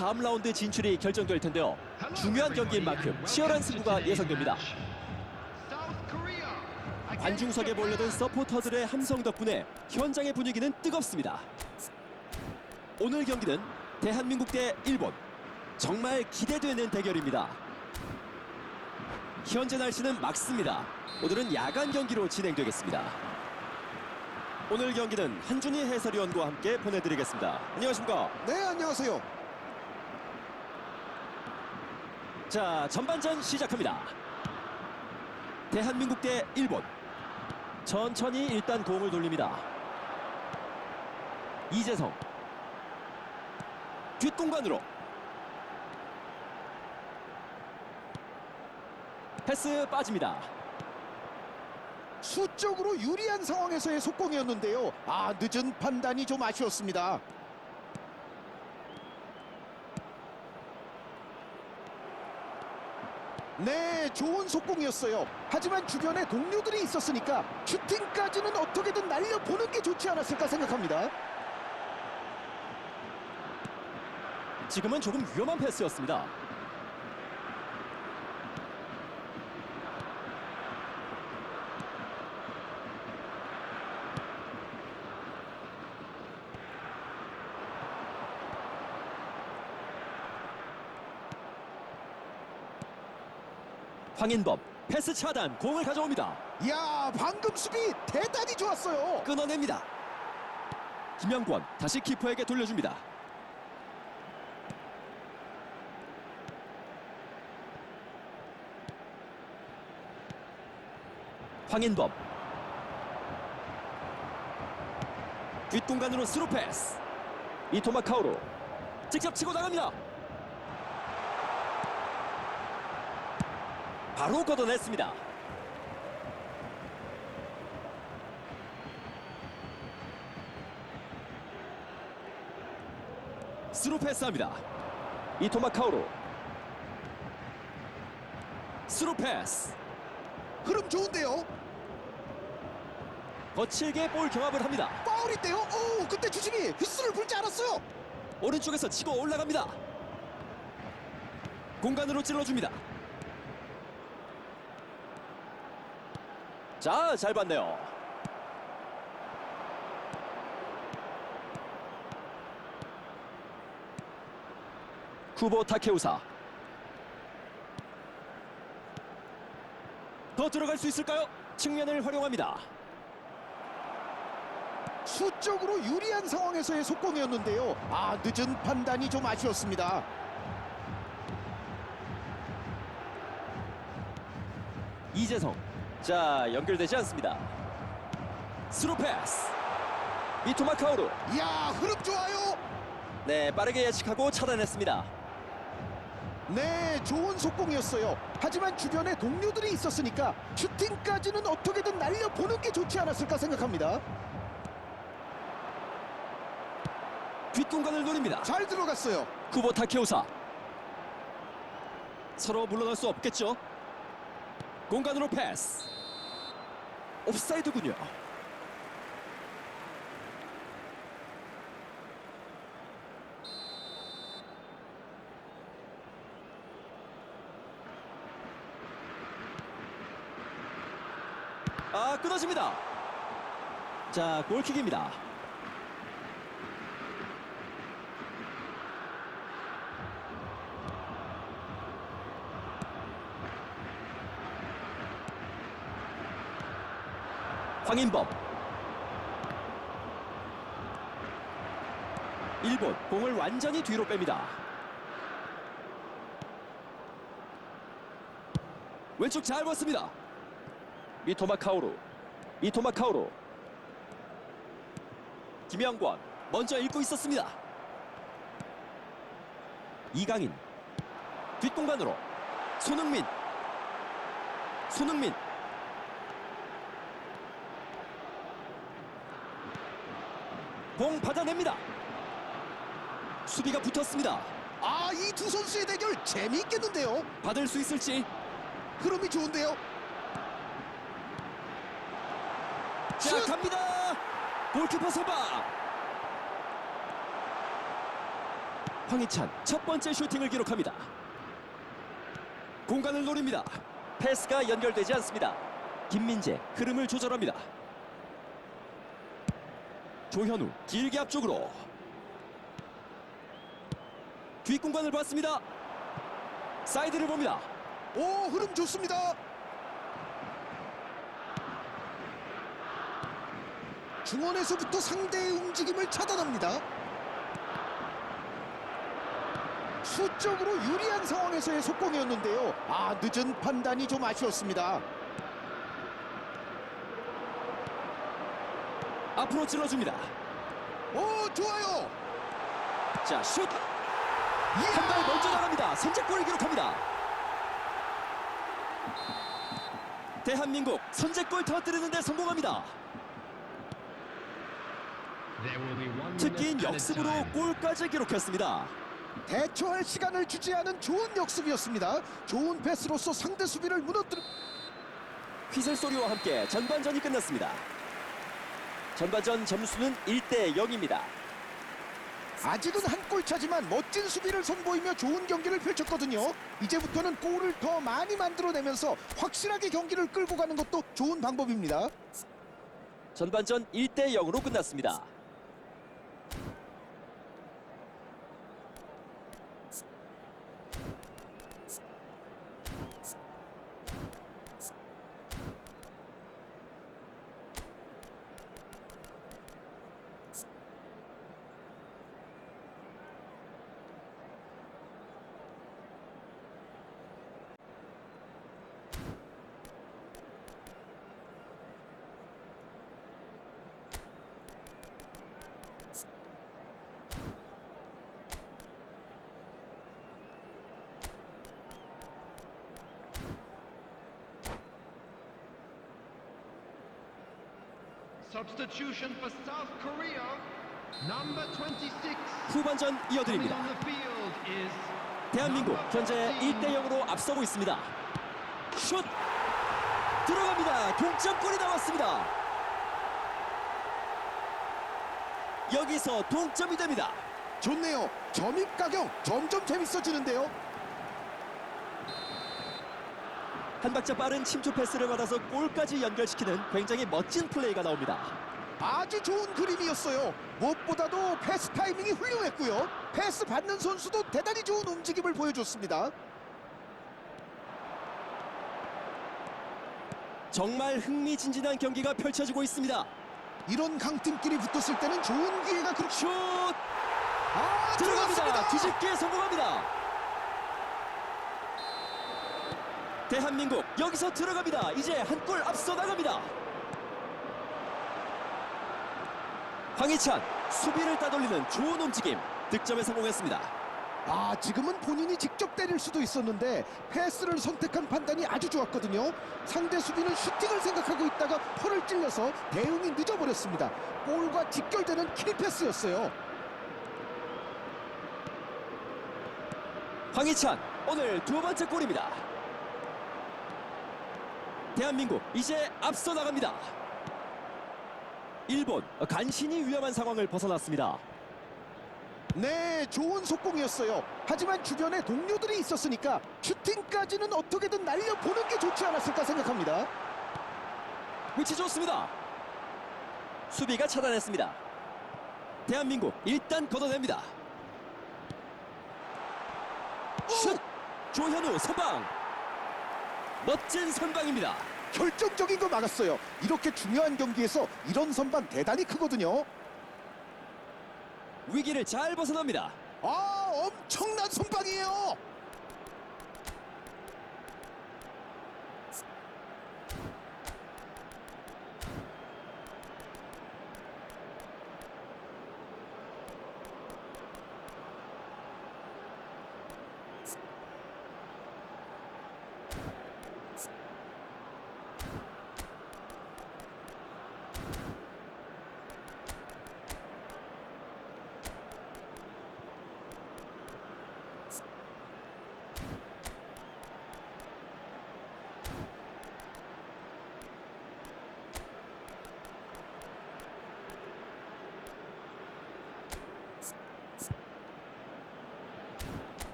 다음 라운드 진출이 결정될 텐데요. 중요한 경기인 만큼 치열한 승부가 예상됩니다. 관중석에 몰려든 서포터들의 함성 덕분에 현장의 분위기는 뜨겁습니다. 오늘 경기는 대한민국 대 일본. 정말 기대되는 대결입니다. 현재 날씨는 맑습니다. 오늘은 야간 경기로 진행되겠습니다. 오늘 경기는 한준희 해설위원과 함께 보내드리겠습니다. 안녕하십니까? 네, 안녕하세요. 자, 전반전 시작합니다. 대한민국 대 일본. 천천히 일단 공을 돌립니다. 이재성. 뒷공간으로. 패스 빠집니다. 수적으로 유리한 상황에서의 속공이었는데요. 아, 늦은 판단이 좀 아쉬웠습니다. 네, 좋은 속공이었어요. 하지만 주변에 동료들이 있었으니까 슈팅까지는 어떻게든 날려보는 게 좋지 않았을까 생각합니다. 지금은 조금 위험한 패스였습니다. 황인범 패스 차단 공을 가져옵니다. 이야, 방금 수비 대단히 좋았어요. 끊어냅니다. 김영권 다시 키퍼에게 돌려줍니다. 황인범 뒷공간으로 스루 패스 이토마 카오로 직접 치고 나갑니다. 바로 걷어냈습니다. 스루 패스합니다. 이토마 카오로 스루 패스 흐름 좋은데요. 거칠게 볼 경합을 합니다. 파울인데요. 오, 그때 주심이 휘슬을 불지 않았어요. 오른쪽에서 치고 올라갑니다. 공간으로 찔러줍니다. 자, 잘 봤네요. 쿠보 타케우사. 더 들어갈 수 있을까요? 측면을 활용합니다. 수적으로 유리한 상황에서의 속공이었는데요. 아, 늦은 판단이 좀 아쉬웠습니다. 이재성. 자, 연결되지 않습니다. 스루 패스. 이토마 카오루. 이야, 흐름 좋아요. 네, 빠르게 예측하고 차단했습니다. 네, 좋은 속공이었어요. 하지만 주변에 동료들이 있었으니까 슈팅까지는 어떻게든 날려보는 게 좋지 않았을까 생각합니다. 뒷공간을 노립니다. 잘 들어갔어요. 쿠보 타케오사. 서로 물러날 수 없겠죠. 공간으로 패스. 옵사이드군요. 아, 끊어집니다. 자, 골킥입니다. 황인범. 일본 공을 완전히 뒤로 뺍니다. 왼쪽 잘 봤습니다. 미토마 카오루 미토마 카오루. 김영권 먼저 읽고 있었습니다. 이강인 뒷공간으로 손흥민 손흥민 공 받아냅니다. 수비가 붙었습니다. 아, 이 두 선수의 대결 재미있겠는데요. 받을 수 있을지. 흐름이 좋은데요. 자 슛! 갑니다. 골키퍼 선방. 황희찬 첫 번째 슈팅을 기록합니다. 공간을 노립니다. 패스가 연결되지 않습니다. 김민재 흐름을 조절합니다. 조현우 길게 앞쪽으로 뒷공간을 봤습니다. 사이드를 봅니다. 오 흐름 좋습니다. 중원에서부터 상대의 움직임을 차단합니다. 수적으로 유리한 상황에서의 속공이었는데요. 아 늦은 판단이 좀 아쉬웠습니다. 앞으로 찔러줍니다. 오 좋아요. 자, 슛! 이야! 한발 먼저 나갑니다. 선제골을 기록합니다. 대한민국 선제골 터뜨리는데 성공합니다. 특기인 역습으로 골까지 기록했습니다. 대처할 시간을 주지 않은 좋은 역습이었습니다. 좋은 패스로서 상대 수비를 무너뜨려 휘슬 소리와 함께 전반전이 끝났습니다. 전반전 점수는 1대 0입니다. 아직은 한 골 차지만 멋진 수비를 선보이며 좋은 경기를 펼쳤거든요. 이제부터는 골을 더 많이 만들어내면서 확실하게 경기를 끌고 가는 것도 좋은 방법입니다. 전반전 1대 0으로 끝났습니다. Substitution for South Korea. Number 26. 후반전 이어드립니다. 대한민국 현재 1대 0으로 앞서고 있습니다. 슛 들어갑니다. 동점골이 나왔습니다. 여기서 동점이 됩니다. 좋네요. 점입 가경 점점 재밌어지는데요. 한 박자 빠른 침투 패스를 받아서 골까지 연결시키는 굉장히 멋진 플레이가 나옵니다. 아주 좋은 그림이었어요. 무엇보다도 패스 타이밍이 훌륭했고요. 패스 받는 선수도 대단히 좋은 움직임을 보여줬습니다. 정말 흥미진진한 경기가 펼쳐지고 있습니다. 이런 강팀끼리 붙었을 때는 좋은 기회가 그렇게 슛아 들어갑니다. 들어갔습니다. 뒤집기에 성공합니다. 대한민국 여기서 들어갑니다. 이제 한 골 앞서 나갑니다. 황희찬 수비를 따돌리는 좋은 움직임 득점에 성공했습니다. 아 지금은 본인이 직접 때릴 수도 있었는데 패스를 선택한 판단이 아주 좋았거든요. 상대 수비는 슈팅을 생각하고 있다가 펄을 찔려서 대응이 늦어버렸습니다. 골과 직결되는 킬 패스였어요. 황희찬 오늘 두 번째 골입니다. 대한민국 이제 앞서 나갑니다. 일본 간신히 위험한 상황을 벗어났습니다. 네, 좋은 속공이었어요. 하지만 주변에 동료들이 있었으니까 슈팅까지는 어떻게든 날려보는 게 좋지 않았을까 생각합니다. 위치 좋습니다. 수비가 차단했습니다. 대한민국 일단 걷어냅니다. 슛! 조현우 선방! 멋진 선방입니다. 결정적인 거 막았어요. 이렇게 중요한 경기에서 이런 선방 대단히 크거든요. 위기를 잘 벗어납니다. 아, 엄청난 선방이에요.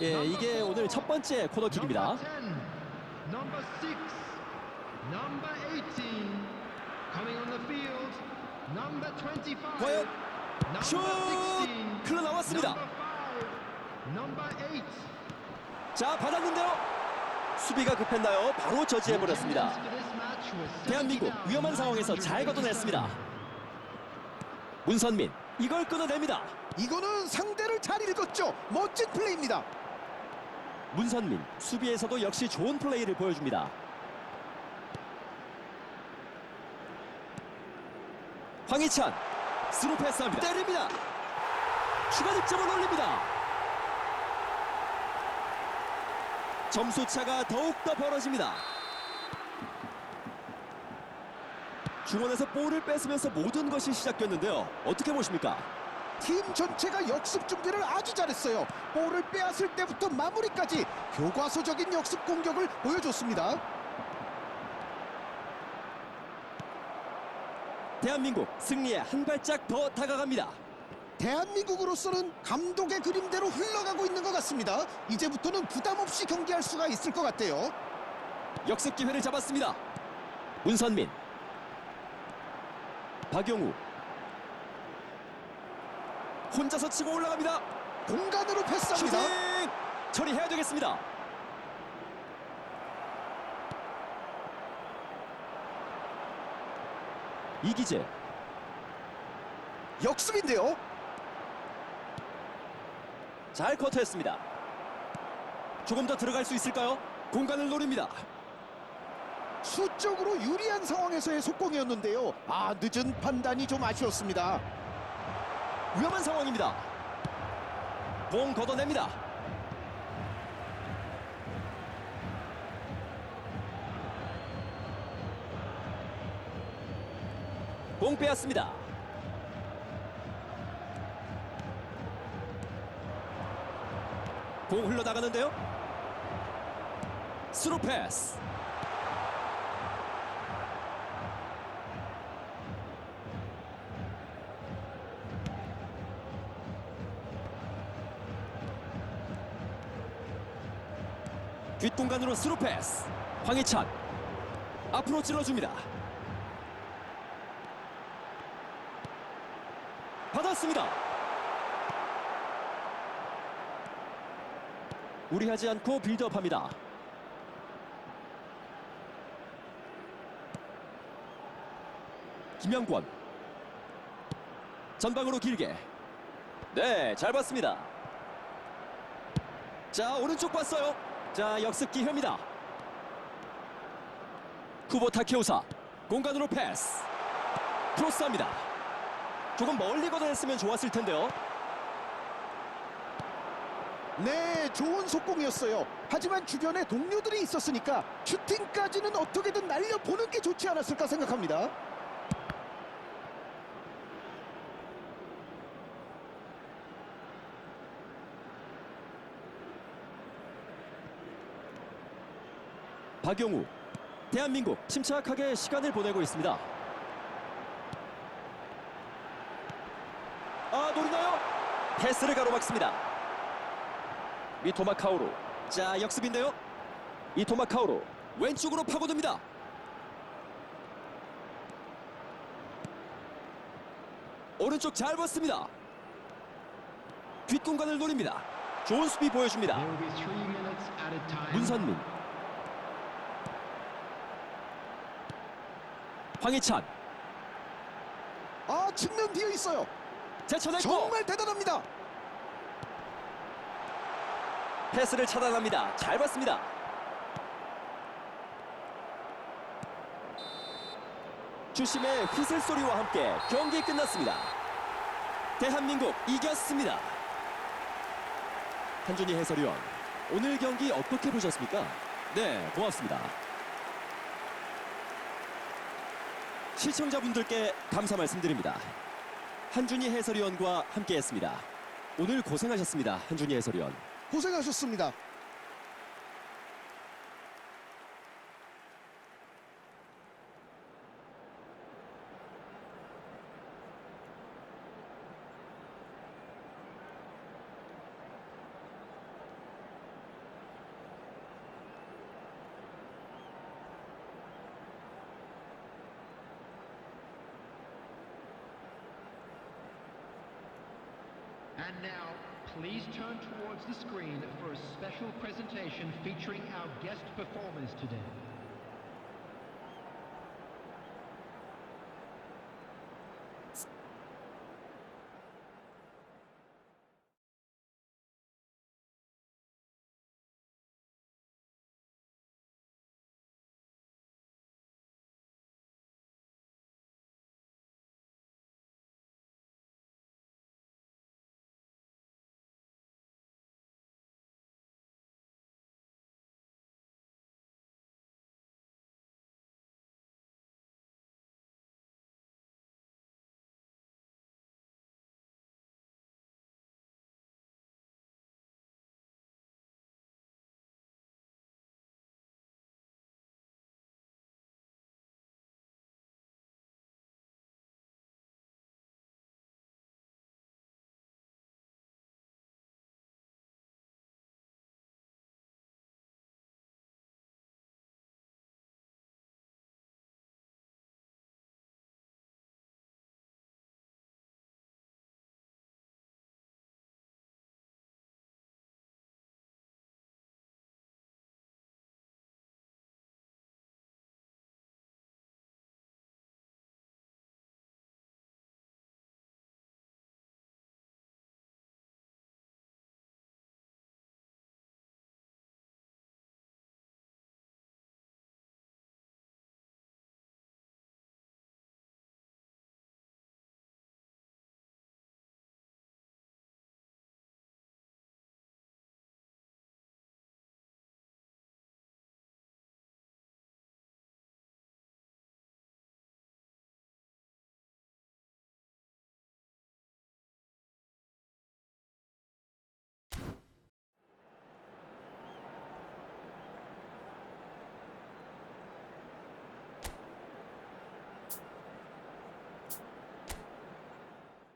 예, 이게 오늘 첫 번째 코너킥입니다. Number 10, number 6, number 18. Coming on the field, number 25. 과연 슛! number 16. 흘러나왔습니다. Number 5, number 8. 자, 받았는데요. 수비가 급했나요? 바로 저지해버렸습니다. 대한민국 위험한 상황에서 잘 걷어냈습니다. 문선민 이걸 끊어냅니다. 이거는 상대를 잘 읽었죠. 멋진 플레이입니다. 문선민 수비에서도 역시 좋은 플레이를 보여줍니다. 황희찬 스루 패스합니다. 때립니다. 추가 득점을 올립니다. 점수 차가 더욱더 벌어집니다. 중원에서 볼을 뺏으면서 모든 것이 시작됐는데요. 어떻게 보십니까? 팀 전체가 역습 준비를 아주 잘했어요. 볼을 빼앗을 때부터 마무리까지 교과서적인 역습 공격을 보여줬습니다. 대한민국 승리에 한 발짝 더 다가갑니다. 대한민국으로서는 감독의 그림대로 흘러가고 있는 것 같습니다. 이제부터는 부담 없이 경기할 수가 있을 것 같아요. 역습 기회를 잡았습니다. 문선민, 박용우, 혼자서 치고 올라갑니다. 공간으로 슈팅 패스합니다. 처리해야 되겠습니다. 이기재, 역습인데요. 잘 커트했습니다. 조금 더 들어갈 수 있을까요? 공간을 노립니다. 수적으로 유리한 상황에서의 속공이었는데요. 아 늦은 판단이 좀 아쉬웠습니다. 위험한 상황입니다. 공 걷어냅니다. 공 빼앗습니다. 공 흘러나가는데요. 스루 패스. 뒷공간으로 스루 패스. 황희찬 앞으로 찔러줍니다. 받았습니다. 무리하지 않고 빌드업합니다. 김영권 전방으로 길게 네잘 봤습니다. 자 오른쪽 봤어요. 자 역습 기회입니다. 후보 타케오사 공간으로 패스 크로스합니다. 조금 멀리 걷어냈으면 좋았을 텐데요. 네, 좋은 속공이었어요. 하지만 주변에 동료들이 있었으니까 슈팅까지는 어떻게든 날려보는 게 좋지 않았을까 생각합니다. 박용우 대한민국 침착하게 시간을 보내고 있습니다. 아 노리나요? 패스를 가로막습니다. 미토마카오로 자 역습인데요. 이토마카오로 왼쪽으로 파고듭니다. 오른쪽 잘 봤습니다. 뒷공간을 노립니다. 좋은 수비 보여줍니다. 문선민 황희찬 아, 측면 뒤에 있어요. 제쳐냈고 정말 대단합니다. 패스를 차단합니다. 잘 봤습니다. 주심의 휘슬 소리와 함께 경기 끝났습니다. 대한민국 이겼습니다. 한준희 해설위원, 오늘 경기 어떻게 보셨습니까? 네, 고맙습니다. 시청자분들께 감사 말씀드립니다. 한준희 해설위원과 함께했습니다. 오늘 고생하셨습니다. 한준희 해설위원. 고생하셨습니다. And now, please turn towards the screen for a special presentation featuring our guest performers today.